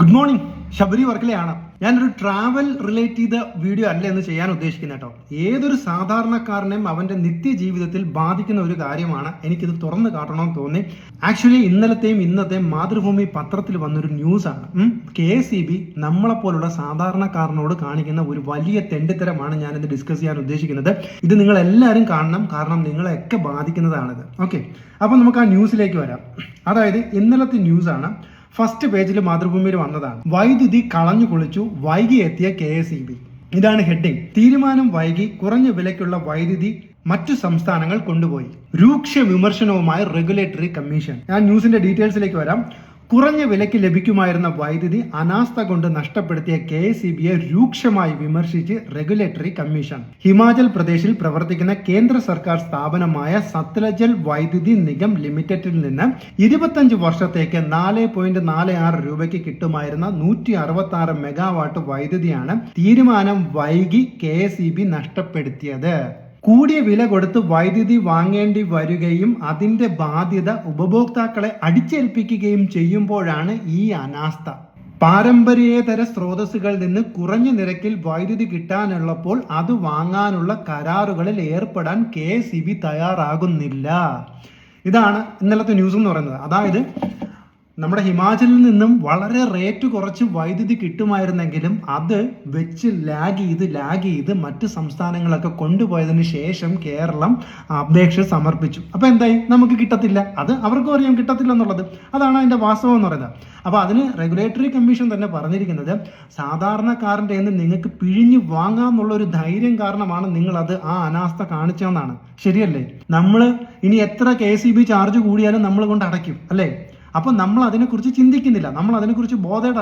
Good morning Sabari വർക്കലയാണ്. ഞാനൊരു travel relate ചെയ്ത video അല്ല എന്ന് ചെയ്യാൻ ഉദ്ദേശിക്കുന്നത് കേട്ടോ. ഏതൊരു സാധാരണക്കാരനെയും അവന്റെ നിത്യജീവിതത്തിൽ ബാധിക്കുന്ന ഒരു കാര്യമാണ് എനിക്കിത് തുറന്നു കാട്ടണമെന്ന് തോന്നി. ആക്ച്വലി ഇന്നലത്തെയും ഇന്നത്തെയും മാതൃഭൂമി പത്രത്തിൽ വന്നൊരു ന്യൂസാണ് കെ സി ബി നമ്മളെപ്പോലുള്ള സാധാരണക്കാരനോട് കാണിക്കുന്ന ഒരു വലിയ തെണ്ടിത്തരമാണ് ഞാനിത് ഡിസ്കസ് ചെയ്യാൻ ഉദ്ദേശിക്കുന്നത്. ഇത് നിങ്ങൾ എല്ലാവരും കാണണം കാരണം നിങ്ങളെയൊക്കെ ബാധിക്കുന്നതാണിത്. ഓക്കെ അപ്പം നമുക്ക് ആ ന്യൂസിലേക്ക് വരാം. അതായത് ഇന്നലത്തെ ന്യൂസാണ് ഫസ്റ്റ് പേജിൽ മാതൃഭൂമിയിൽ വന്നതാണ്. വൈദ്യുതി കളഞ്ഞു കുളിച്ചു വൈകി എത്തിയ കെ എസ് ഇ ബി. ഇതാണ് ഹെഡിങ് തീരുമാനം വൈകി കുറഞ്ഞ വിലയ്ക്കുള്ള വൈദ്യുതി മറ്റു സംസ്ഥാനങ്ങൾ കൊണ്ടുപോയി. രൂക്ഷ വിമർശനവുമായി റെഗുലേറ്ററി കമ്മീഷൻ ഞാൻ ന്യൂസിന്റെ ഡീറ്റെയിൽസിലേക്ക് വരാം. കുറഞ്ഞ വിലയ്ക്ക് ലഭിക്കുമായിരുന്ന വൈദ്യുതി അനാസ്ഥ കൊണ്ട് നഷ്ടപ്പെടുത്തിയ കെ എസ് രൂക്ഷമായി വിമർശിച്ച് റെഗുലേറ്ററി കമ്മീഷൻ. ഹിമാചൽ പ്രദേശിൽ പ്രവർത്തിക്കുന്ന കേന്ദ്ര സർക്കാർ സ്ഥാപനമായ സത്ലജൽ വൈദ്യുതി നിഗം ലിമിറ്റഡിൽ നിന്ന് ഇരുപത്തഞ്ച് വർഷത്തേക്ക് നാല് പോയിന്റ് നാല് ആറ് രൂപയ്ക്ക് കിട്ടുമായിരുന്ന നൂറ്റി അറുപത്തി ആറ് മെഗാവാട്ട് വൈദ്യുതിയാണ് തീരുമാനം വൈകി കെ നഷ്ടപ്പെടുത്തിയത്. കൂടിയ വില കൊടുത്ത് വൈദ്യുതി വാങ്ങേണ്ടി വരികയും അതിന്റെ ബാധ്യത ഉപഭോക്താക്കളെ അടിച്ചേൽപ്പിക്കുകയും ചെയ്യുമ്പോഴാണ് ഈ അനാസ്ഥ. പാരമ്പര്യേതര സ്രോതസ്സുകളിൽ നിന്ന് കുറഞ്ഞ നിരക്കിൽ വൈദ്യുതി കിട്ടാനുള്ളപ്പോൾ അത് വാങ്ങാനുള്ള കരാറുകളിൽ ഏർപ്പെടാൻ കെ തയ്യാറാകുന്നില്ല. ഇതാണ് ഇന്നലത്തെ ന്യൂസ് എന്ന് പറയുന്നത്. അതായത് നമ്മുടെ ഹിമാചലിൽ നിന്നും വളരെ റേറ്റ് കുറച്ച് വൈദ്യുതി കിട്ടുമായിരുന്നെങ്കിലും അത് വെച്ച് ലാഗ് ചെയ്ത് ലാഗ് ചെയ്ത് മറ്റ് സംസ്ഥാനങ്ങളൊക്കെ കൊണ്ടുപോയതിന് ശേഷം കേരളം അപേക്ഷ സമർപ്പിച്ചു. അപ്പോൾ എന്തായി? നമുക്ക് കിട്ടത്തില്ല. അത് അവർക്കും അറിയാം കിട്ടത്തില്ല എന്നുള്ളത്. അതാണ് അതിന്റെ വാസ്തവം എന്ന് പറയുന്നത്. അപ്പോൾ അതിന് റെഗുലേറ്ററി കമ്മീഷൻ തന്നെ പറഞ്ഞിരിക്കുന്നത് സാധാരണക്കാരന്റെ നിന്ന് നിങ്ങൾക്ക് പിഴിഞ്ഞു വാങ്ങാമെന്നുള്ള ഒരു ധൈര്യം കാരണമാണ് നിങ്ങളത് ആ അനാസ്ഥ കാണിച്ചതെന്നാണ്. ശരിയല്ലേ? നമ്മൾ ഇനി എത്ര കെ സി ബി ചാർജ് കൂടിയാലും നമ്മൾ കൊണ്ട് അടയ്ക്കും അല്ലേ? അപ്പൊ നമ്മൾ അതിനെക്കുറിച്ച് ചിന്തിക്കുന്നില്ല. നമ്മൾ അതിനെക്കുറിച്ച് ബോധേഡ്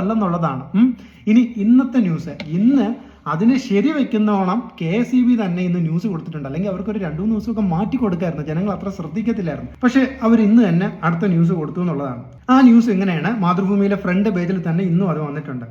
ഇനി ഇന്നത്തെ ന്യൂസ് ഇന്ന് അതിനെ ശരിവെക്കുന്നോണം കെ എസ് ഇ ബി തന്നെ ഇന്ന് ന്യൂസ് കൊടുത്തിട്ടുണ്ട്. അല്ലെങ്കിൽ അവർക്ക് ഒരു രണ്ടു മൂന്ന് ദിവസമൊക്കെ മാറ്റി കൊടുക്കായിരുന്നു. ജനങ്ങൾ അത്ര ശ്രദ്ധിക്കത്തില്ലായിരുന്നു. പക്ഷെ അവർ ഇന്ന് തന്നെ അടുത്ത ന്യൂസ് കൊടുത്തു എന്നുള്ളതാണ്. ആ ന്യൂസ് എങ്ങനെയാണ്? മാതൃഭൂമിയിലെ ഫ്രണ്ട് പേജിൽ തന്നെ ഇന്നും അത് വന്നിട്ടുണ്ട്.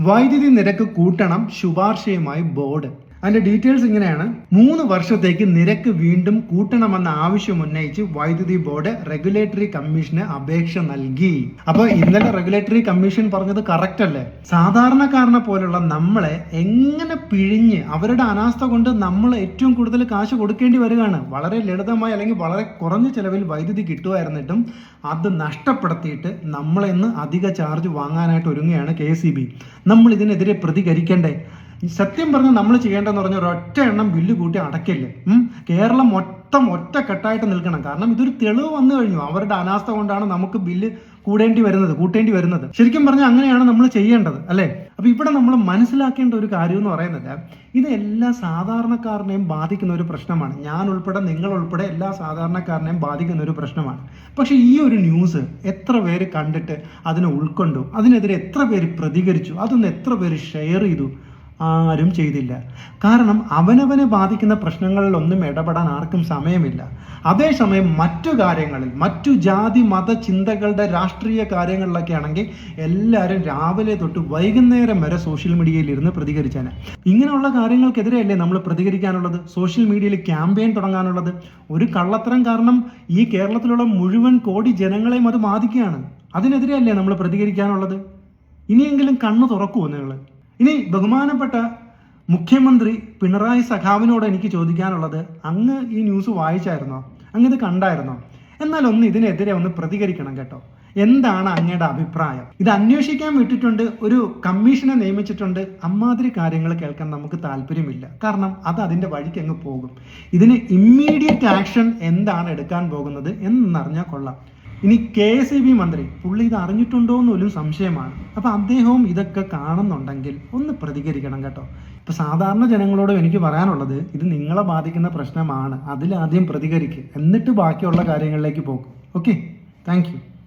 വൈദ്യുതി നിരക്ക് കൂട്ടണം ശുപാർശയുമായി ബോർഡ്. അതിന്റെ ഡീറ്റെയിൽസ് ഇങ്ങനെയാണ്. മൂന്ന് വർഷത്തേക്ക് നിരക്ക് വീണ്ടും കൂട്ടണമെന്ന ആവശ്യം ഉന്നയിച്ച് വൈദ്യുതി ബോർഡ് റെഗുലേറ്ററി കമ്മീഷന് അപേക്ഷ നൽകി. അപ്പൊ ഇന്നലെ റെഗുലേറ്ററി കമ്മീഷൻ പറഞ്ഞത് കറക്റ്റ് അല്ലേ? സാധാരണക്കാരനെ പോലുള്ള നമ്മളെ എങ്ങനെ പിഴിഞ്ഞ് അവരുടെ അനാസ്ഥ കൊണ്ട് നമ്മൾ ഏറ്റവും കൂടുതൽ കാശ് കൊടുക്കേണ്ടി വരികയാണ്. വളരെ ലളിതമായി അല്ലെങ്കിൽ വളരെ കുറഞ്ഞ ചെലവിൽ വൈദ്യുതി കിട്ടുമായിരുന്നിട്ടും അത് നഷ്ടപ്പെടുത്തിയിട്ട് നമ്മളെന്ന് അധിക ചാർജ് വാങ്ങാനായിട്ട് ഒരുങ്ങുകയാണ് കെ നമ്മൾ ഇതിനെതിരെ പ്രതികരിക്കണ്ടേ? സത്യം പറഞ്ഞാൽ നമ്മൾ ചെയ്യേണ്ടതെന്ന് പറഞ്ഞാൽ ഒരൊറ്റ എണ്ണം ബില്ല് കൂട്ടി അടക്കില്ലേ. കേരളം മൊത്തം ഒറ്റക്കെട്ടായിട്ട് നിൽക്കണം. കാരണം ഇതൊരു തെളിവ് വന്നു കഴിഞ്ഞു. അവരുടെ അനാസ്ഥ കൊണ്ടാണ് നമുക്ക് ബില്ല് കൂടേണ്ടി വരുന്നത് കൂട്ടേണ്ടി വരുന്നത്. ശരിക്കും പറഞ്ഞാൽ അങ്ങനെയാണ് നമ്മൾ ചെയ്യേണ്ടത് അല്ലേ? അപ്പൊ ഇവിടെ നമ്മൾ മനസ്സിലാക്കേണ്ട ഒരു കാര്യം എന്ന് പറയുന്നത് ഇത് എല്ലാ സാധാരണക്കാരനെയും ബാധിക്കുന്ന ഒരു പ്രശ്നമാണ്. ഞാൻ ഉൾപ്പെടെ നിങ്ങൾ ഉൾപ്പെടെ എല്ലാ സാധാരണക്കാരനെയും ബാധിക്കുന്ന ഒരു പ്രശ്നമാണ്. പക്ഷെ ഈ ഒരു ന്യൂസ് എത്ര പേര് കണ്ടിട്ട് അതിനെ ഉൾക്കൊണ്ടു? അതിനെതിരെ എത്ര പേര് പ്രതികരിച്ചു? അതൊന്ന് എത്ര പേര് ഷെയർ ചെയ്തു? ആരും ചെയ്തില്ല. കാരണം അവനവനെ ബാധിക്കുന്ന പ്രശ്നങ്ങളിലൊന്നും ഇടപെടാൻ ആർക്കും സമയമില്ല. അതേസമയം മറ്റു കാര്യങ്ങളിൽ മറ്റു ജാതി മത ചിന്തകളുടെ രാഷ്ട്രീയ കാര്യങ്ങളിലൊക്കെ ആണെങ്കിൽ എല്ലാവരും രാവിലെ തൊട്ട് വൈകുന്നേരം വരെ സോഷ്യൽ മീഡിയയിൽ ഇരുന്ന് പ്രതികരിച്ചാണ് ഇങ്ങനെയുള്ള കാര്യങ്ങൾക്കെതിരെയല്ലേ നമ്മൾ പ്രതികരിക്കാനുള്ളത്? സോഷ്യൽ മീഡിയയിൽ ക്യാമ്പയിൻ തുടങ്ങാനുള്ളത്? ഒരു കള്ളത്തരം കാരണം ഈ കേരളത്തിലുള്ള മുഴുവൻ കോടി ജനങ്ങളെയും അത് ബാധിക്കുകയാണ്. അതിനെതിരെയല്ലേ നമ്മൾ പ്രതികരിക്കാനുള്ളത്? ഇനിയെങ്കിലും കണ്ണു തുറക്കുമോ നിങ്ങൾ? ഇനി ബഹുമാനപ്പെട്ട മുഖ്യമന്ത്രി പിണറായി സഖാവിനോട് എനിക്ക് ചോദിക്കാനുള്ളത് അങ്ങ് ഈ ന്യൂസ് വായിച്ചായിരുന്നോ? അങ്ങ് ഇത് കണ്ടായിരുന്നോ? എന്നാൽ ഒന്ന് ഇതിനെതിരെ ഒന്ന് പ്രതികരിക്കണം കേട്ടോ. എന്താണ് അങ്ങയുടെ അഭിപ്രായം? ഇത് അന്വേഷിക്കാൻ വിട്ടിട്ടുണ്ട് ഒരു കമ്മീഷനെ നിയമിച്ചിട്ടുണ്ട്. അമ്മാതിരി കാര്യങ്ങൾ കേൾക്കാൻ നമുക്ക് താല്പര്യമില്ല. കാരണം അത് അതിന്റെ വഴിക്ക് അങ്ങ് പോകും. ഇതിന് ഇമ്മീഡിയറ്റ് ആക്ഷൻ എന്താണ് എടുക്കാൻ പോകുന്നത് എന്നറിഞ്ഞാൽ കൊള്ളാം. ഇനി കെ എസ് ഇ ബി മന്ത്രി പുള്ളി ഇത് അറിഞ്ഞിട്ടുണ്ടോ എന്നൊരു സംശയമാണ്. അപ്പൊ അദ്ദേഹവും ഇതൊക്കെ കാണുന്നുണ്ടെങ്കിൽ ഒന്ന് പ്രതികരിക്കണം കേട്ടോ. ഇപ്പൊ സാധാരണ ജനങ്ങളോടും എനിക്ക് പറയാനുള്ളത് ഇത് നിങ്ങളെ ബാധിക്കുന്ന പ്രശ്നമാണ്. അതിലാദ്യം പ്രതികരിക്കുക എന്നിട്ട് ബാക്കിയുള്ള കാര്യങ്ങളിലേക്ക് പോകും. Okay thank